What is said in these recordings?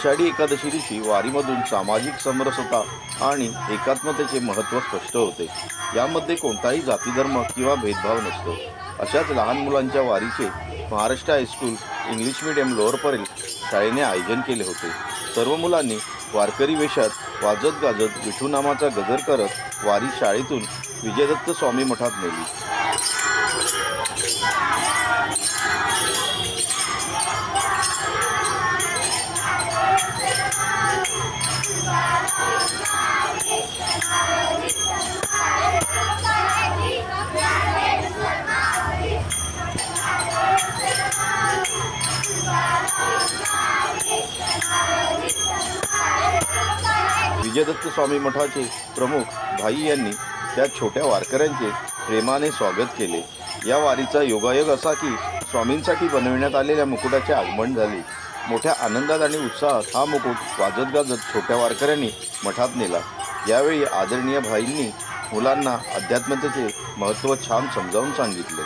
आषाढी एकादशी दिवशी वारीमधून सामाजिक समरसता आणि एकात्मतेचे महत्त्व स्पष्ट होते. यामध्ये कोणताही जातीधर्म किंवा भेदभाव नसतो. अशाच लहान मुलांच्या वारीचे Maharashtra high school English medium लोअरपर्यंत शाळेने आयोजन केले होते. सर्व मुलांनी वारकरी वेशात वाजत गाजत विठू नामाचा गजर करत वारी शाळेतून विजयदत्त स्वामी मठात नेली. विजयदत्त स्वामी मठाचे प्रमुख भाई यांनी त्या छोट्या वारकऱ्यांचे प्रेमाने स्वागत केले. या वारीचा योगायोग असा की स्वामींसाठी बनविण्यात आलेल्या मुकुटाचे आगमन झाले. मोठ्या आनंदात आणि उत्साहात हा मुकुट वाजत गाजत छोट्या वारकऱ्यांनी मठात नेला. यावेळी आदरणीय भाईंनी मुलांना अध्यात्मतेचे महत्त्व छान समजावून सांगितले.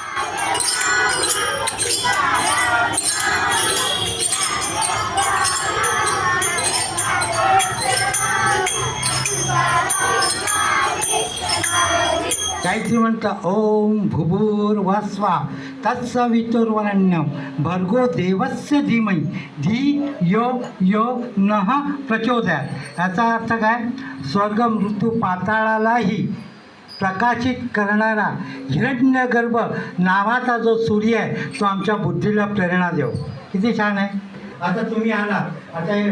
काहीतरी म्हणता ओम भुभूर वास्वा तत्सवितुर्वरण्यम भर्गो देवस्य धीमई धी यो यो नह प्रचोदयात। याचा अर्थ काय? स्वर्ग मृत्यू पाताळालाही प्रकाशित करणारा हिरण्यगर्भ नावाचा जो सूर्य आहे तो आमच्या बुद्धीला प्रेरणा देऊ किती छान आहे. आता तुम्ही आलात. आता हे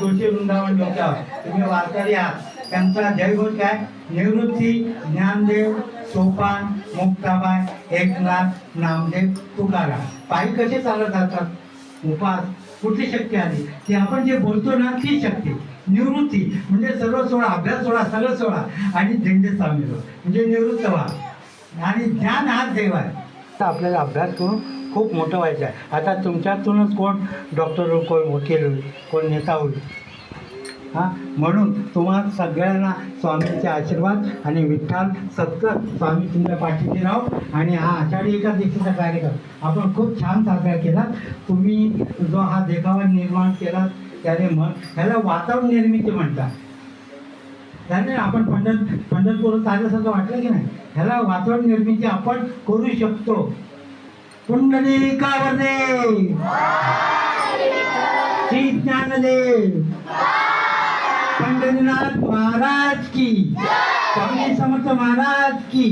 तुळशी वृंदावन डोक्यावर. तुम्ही वारकरी आहात. त्यांचा जयघोष काय? निवृत्ती ज्ञानदेव सोपान मुक्ताबाई एकनाथ नामदेव तुकाराम. पायी कसे चालत जातात? उपास. कुठली शक्ती आली? ती आपण जे बोलतो ना ती शक्ती. निवृत्ती. म्हणजे सर्व सोडा अभ्यास सोडा सगळं सोडा आणि झेंडे सामील म्हणजे निवृत्त व्हा. आणि ज्ञान हाच देव आहे. तर आपल्याला अभ्यास करून खूप मोठं व्हायचं आहे. आता तुमच्यातूनच कोण डॉक्टर होईल कोण वकील होईल कोण नेता होईल? हां म्हणून तुम्हाला सगळ्यांना स्वामींचे आशीर्वाद आणि विठ्ठल सत्त स्वामी तुमच्या पाठीशी राहो. आणि हा आषाढी एकादशीचा कार्यक्रम. आपण खूप छान साजरा केला. तुम्ही जो हा देखावा निर्माण केला त्याने मन ह्याला वातावरण निर्मिती म्हणतात. त्याने आपण पंढर पंढरपूर आल्यासारखं वाटलं की नाही? ह्याला वातावरण निर्मिती आपण करू शकतो. पुंडलिकावरदे श्री ज्ञानदेव. पंढरीनाथ महाराज की. स्वामी समर्थ महाराज की.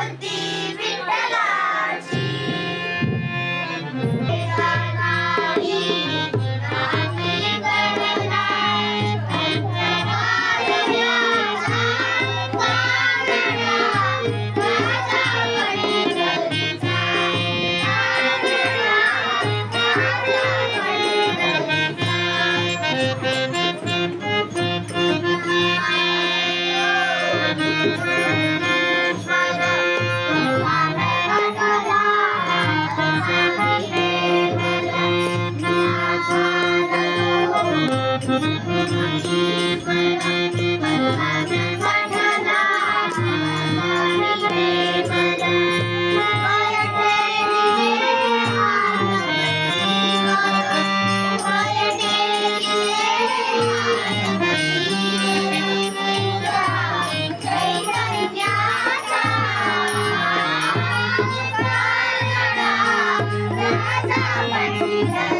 Monty. Feliz Natal.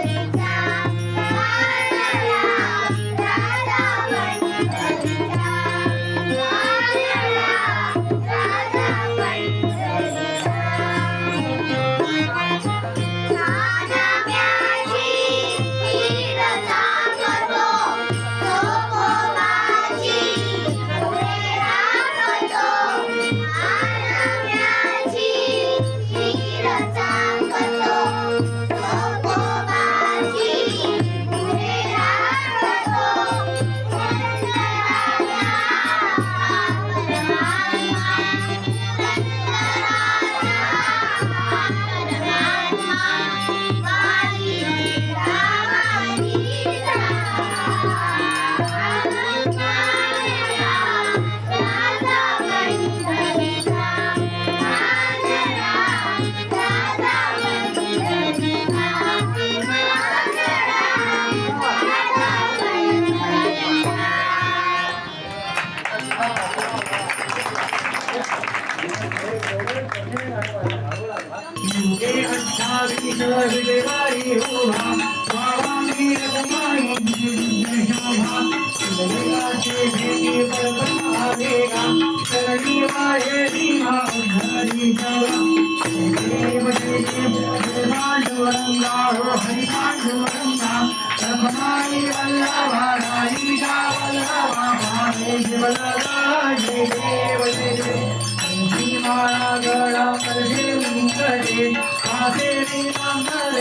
मुंगडे कासेरी मंगल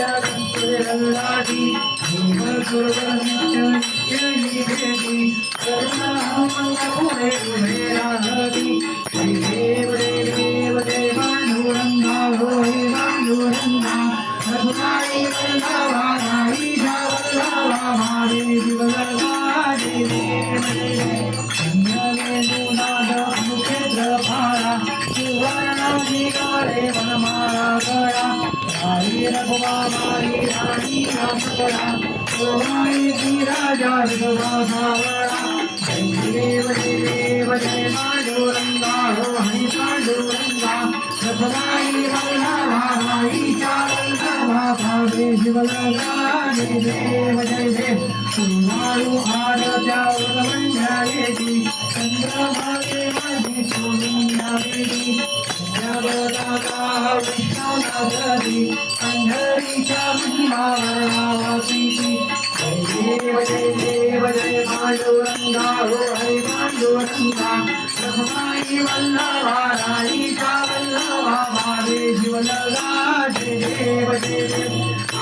रंगाडी जीव रघुवा मारी राणी रामकळा सोमाई ती राजा देव देव जय पांडुरंगा हो हरी पांडुरंगा जय देव आरत्या वरमंडळेची चंद्रभागे माझी सोडून यावेली जगदाता पंढरीच्या महिमावर नावाची देव जय देव जय पांडुरंगा हो हरे पांडुरंगा रघुमाई वल्लभा राईचा वल्लभा भावे जीवलगा जय। देव जय देव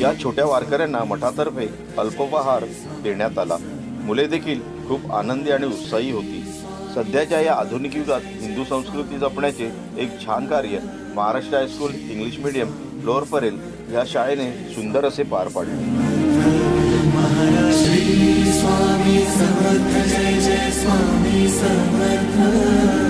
या छोट्या वारकऱ्यांना मठातर्फे अल्पोपहार देण्यात आला. मुले देखील खूप आनंदी आणि उत्साही होती. सध्याच्या या आधुनिक युगात हिंदू संस्कृती जपण्याचे एक छान कार्य Maharashtra high school English medium Lower Parel या शाळेने सुंदर असे पार पाडले. स्वामी समर्थ जय जय स्वामी समर्थ.